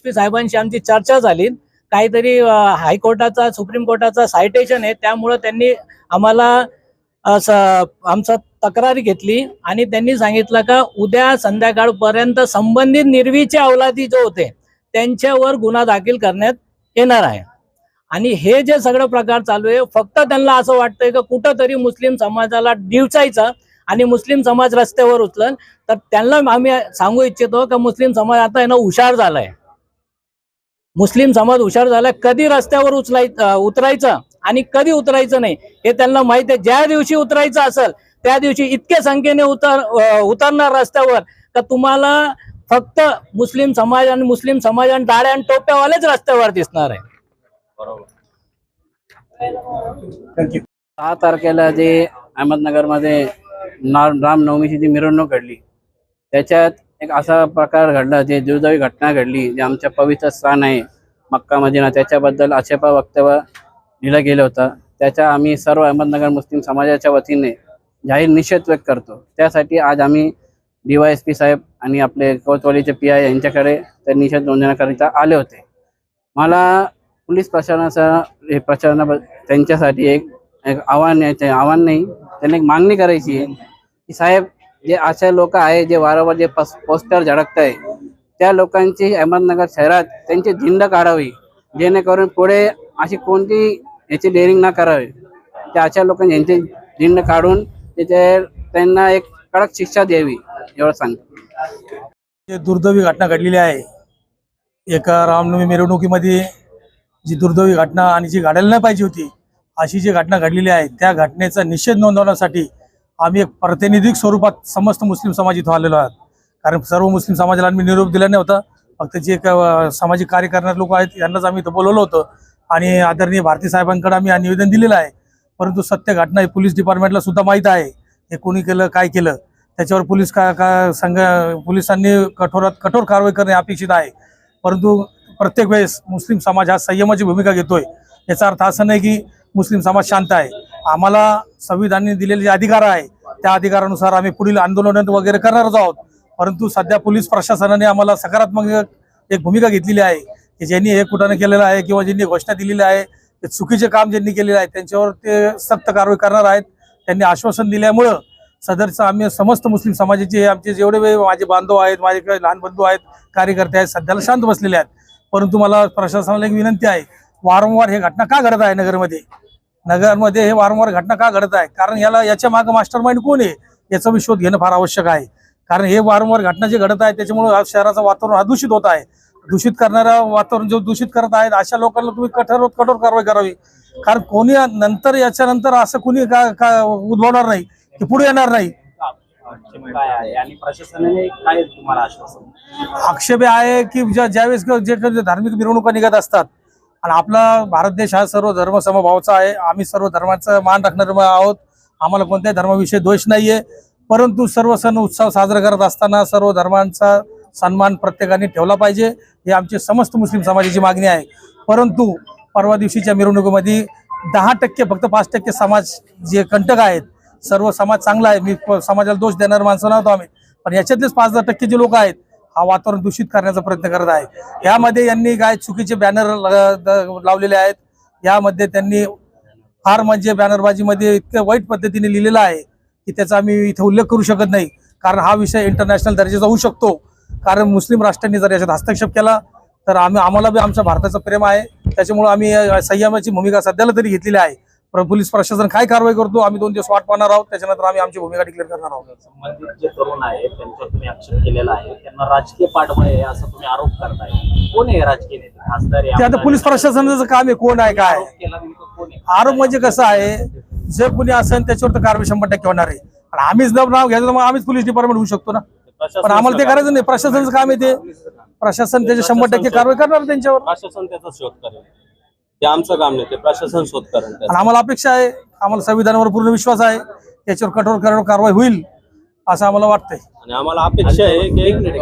P साहेबांशी आमची चर्चा झाली. काहीतरी हायकोर्टाचा सुप्रीम कोर्टाचा सायटेशन आहे. त्यामुळं त्यांनी आम्हाला आमचा तक्रारी घेतली आणि त्यांनी सांगितलं का उद्या संध्याकाळपर्यंत संबंधित निर्वीचे अवलादी जो होते त्यांच्यावर गुन्हा दाखल करण्यात येणार आहे. आणि हे जे सगळं प्रकार चालू आहे फक्त त्यांना असं वाटतंय का कुठंतरी मुस्लिम समाजाला डिवचायचं आणि मुस्लिम समाज रस्त्यावर उचलन. तर त्यांना आम्ही सांगू इच्छितो का मुस्लिम समाज आता आहे ना हुशार झालाय. मुस्लिम समाज हुशार झालाय कधी रस्त्यावर उचलाय उतरायचं आणि कधी उतरायचं नाही हे त्यांना माहिती आहे. ज्या दिवशी उतरायचं असेल त्या दिवशी इतके संख्येने उतर उतरणार रस्त्यावर का तुम्हाला फक्त मुस्लिम समाज आणि मुस्लिम समाज आणि डाळ्या आणि टोप्यावालेच रस्त्यावर दिसणार आहे. थँक्यू सहा तारखेला जे अहमदनगरमध्ये ना रामनवमीची जी मिरवणूक घडली त्याच्यात एक असा प्रकार घडला जे दुर्दैवी घटना घडली जे आमच्या पवित्र स्थान आहे मक्का मदिना त्याच्याबद्दल आक्षेपा वक्तव्य लिहिलं गेलं होतं. त्याच्या आम्ही सर्व अहमदनगर मुस्लिम समाजाच्या वतीने जाहीर निषेध व्यक्त करतो. त्यासाठी आज आम्ही डी वाय एस पी साहेब आणि आपले कोतवालीचे पी आय यांच्याकडे ते निषेध नोंदवण्याकरिता आले होते. मला पोलीस प्रशासनाचा हे प्रशासना त्यांच्यासाठी एक एक आव्हान आव्हान नाही त्यांनी एक मागणी करायची आहे की साहेब जे असे लोक आहे जे वारंवार जे पस- पोस्टर झडकत आहे त्या लोकांची अहमदनगर शहरात त्यांची झिंड काढावी जेणेकरून पुढे अशी कोणती याची डेअरिंग ना करावी. त्या अशा लोकांनी यांची झिंड काढून तिथे त्यांना एक कडक शिक्षा द्यावी एवढं सांगतो. जे दुर्दैवी घटना घडलेली आहे एका रामनवमी मिरवणुकीमध्ये जी दुर्दैवी घटना आणि जी घडायला नाही पाहिजे होती अशी जी घटना घडलेली आहे त्या घटनेचा निषेध नोंदवण्यासाठी आम्ही एक प्रातिनिधिक स्वरूपात समस्त मुस्लिम समाज इथं आलेलो आहोत. कारण सर्व मुस्लिम समाजाला आम्ही निरोप दिला नव्हता फक्त जे एक, सामाजिक कार्य करणारे लोक आहेत यांनाच आम्ही इथं बोलवलं होतं. आणि आदरणीय भारती साहेबांकडे आम्ही हा निवेदन दिलेलं आहे. परंतु सत्य घटना ही पोलीस डिपार्टमेंटला सुद्धा माहीत आहे. हे कोणी केलं काय केलं? त्याच्यावर पोलीस का का संघ पोलिसांनी कठोरात कठोर कारवाई करणे अपेक्षित आहे. परंतु प्रत्येक वेळेस मुस्लिम समाज हा संयमाची भूमिका घेतोय. याचा अर्थ असा नाही की मुस्लिम समाज शांत आहे. आम्हाला संविधानाने दिलेले जे अधिकार आहे त्या अधिकारानुसार आम्ही पुढील आंदोलन वगैरे करणारच आहोत. परंतु सध्या पोलीस प्रशासनाने आम्हाला सकारात्मक एक भूमिका घेतलेली आहे की ज्यांनी हे कुठाने केलेलं आहे किंवा ज्यांनी घोषणा दिलेली आहे ते चुकीचे काम ज्यांनी केलेले आहे त्यांच्यावर ते सक्त कारवाई करणार आहेत. त्यांनी आश्वासन दिल्यामुळं सदरचं आम्ही समस्त मुस्लिम समाजाचे आमचे जेवढे माझे बांधव आहेत माझे काही लहान बंधू आहेत कार्यकर्ते आहेत सध्याला शांत बसलेले आहेत. परंतु मला प्रशासनाला एक विनंती आहे वारंवार हे घटना का घडत आहे नगरमध्ये? नगरमध्ये हे वारंवार घटना का घडत आहे? कारण याला याच्या मागे मास्टर माइंड कोण आहे? याचा मी शोध घेणं फार आवश्यक आहे. कारण हे वारंवार घटना जे घडत आहे त्याच्यामुळे शहराचं वातावरण हा दूषित होत आहे. दूषित करणारा वातावरण जो दूषित करत आहेत अशा लोकांना तुम्ही कठोर कठोर कारवाई करावी. कारण कोणी नंतर याच्यानंतर असं कोणी का का उद्भवणार नाही की पुढे येणार नाही. आक्षेप आहे की ज्या ज्यावेळेस जे धार्मिक मिरवणुका निघत असतात आणि आपला भारत देश हा सर्व धर्म समभावाचा आहे. आम्ही सर्व धर्माचा मान राखणार आहोत. आम्हाला कोणत्याही धर्माविषयी द्वेष नाहीये. परंतु सर्व सण उत्सव साजरा करत असताना सर्व धर्मांचा सन्मान प्रत्येकाने ठेवला पाहिजे. ही आमची समस्त मुस्लिम समाजाची मागणी आहे. परंतु परवा दिवशीच्या मिरवणुकीमध्ये दहा टक्के फक्त पाच टक्के समाज जे कंटक आहेत सर्व समाज चांगला आहे. मी समाजाला दोष देणार माणसं नव्हतो आम्ही. पण याच्यातलेच पाच दहा टक्के जे लोक आहेत हा वातावरण दूषित करण्याचा प्रयत्न करत आहे. यामध्ये यांनी काय चुकीचे बॅनर लावलेले आहेत. यामध्ये त्यांनी फार म्हणजे बॅनरबाजीमध्ये इतक्या वाईट पद्धतीने लिहिलेलं आहे की त्याचा आम्ही इथे उल्लेख करू शकत नाही. कारण हा विषय इंटरनॅशनल दर्जाचा होऊ शकतो. कारण मुस्लिम राष्ट्रांनी जर याच्यात हस्तक्षेप केला तर आम्ही आम्हाला बी आमच्या भारताचं प्रेम आहे. त्याच्यामुळे आम्ही संयमाची भूमिका सध्याला तरी घेतलेली आहे. पोलीस प्रशासन काय कारवाई करतो आम्ही दोन दिवस वाट पाहणार आहोत. त्याच्यानंतर आम्ही आमची भूमिका डिक्लेअर करणार आहोत. संबंधित जे तरुण आहेत त्यांच्यावर तुम्ही आक्षेप केलेला आहे. त्यांना राजकीय पाठबळ आहे असं तुम्ही आरोप करताय. कोण आहे राजकीय नेते? खासदार आहे, ते आता आमदार पोलीस आहे? प्रशासनाचं काम आहे. कोण आहे काय? आरोप केला नेमकं कोण आहे? आरोप म्हणजे कसं आहे जे कुणी असेल त्याच्यावर तर कारवाई शंभर टक्के होणार आहे. आणि आम्हीच जर नाव घ्यायचं तर मग आम्हीच पोलीस डिपार्टमेंट होऊ शकतो ना. पण आम्हाला ते करायचं नाही. प्रशासनाचं काम आहे ते. प्रशासन त्याचे शंभर टक्के कारवाई करणार त्यांच्यावर. प्रशासन त्याचा शोध करेल. ते आमचं काम नाही ते प्रशासन शोध करेल आणि आम्हाला अपेक्षा आहे आम्हाला संविधानावर पूर्ण विश्वास आहे त्याच्यावर कठोर कठोर कारवाई होईल असं आम्हाला वाटतंय. आणि आम्हाला अपेक्षा आहे की एक मिनिट,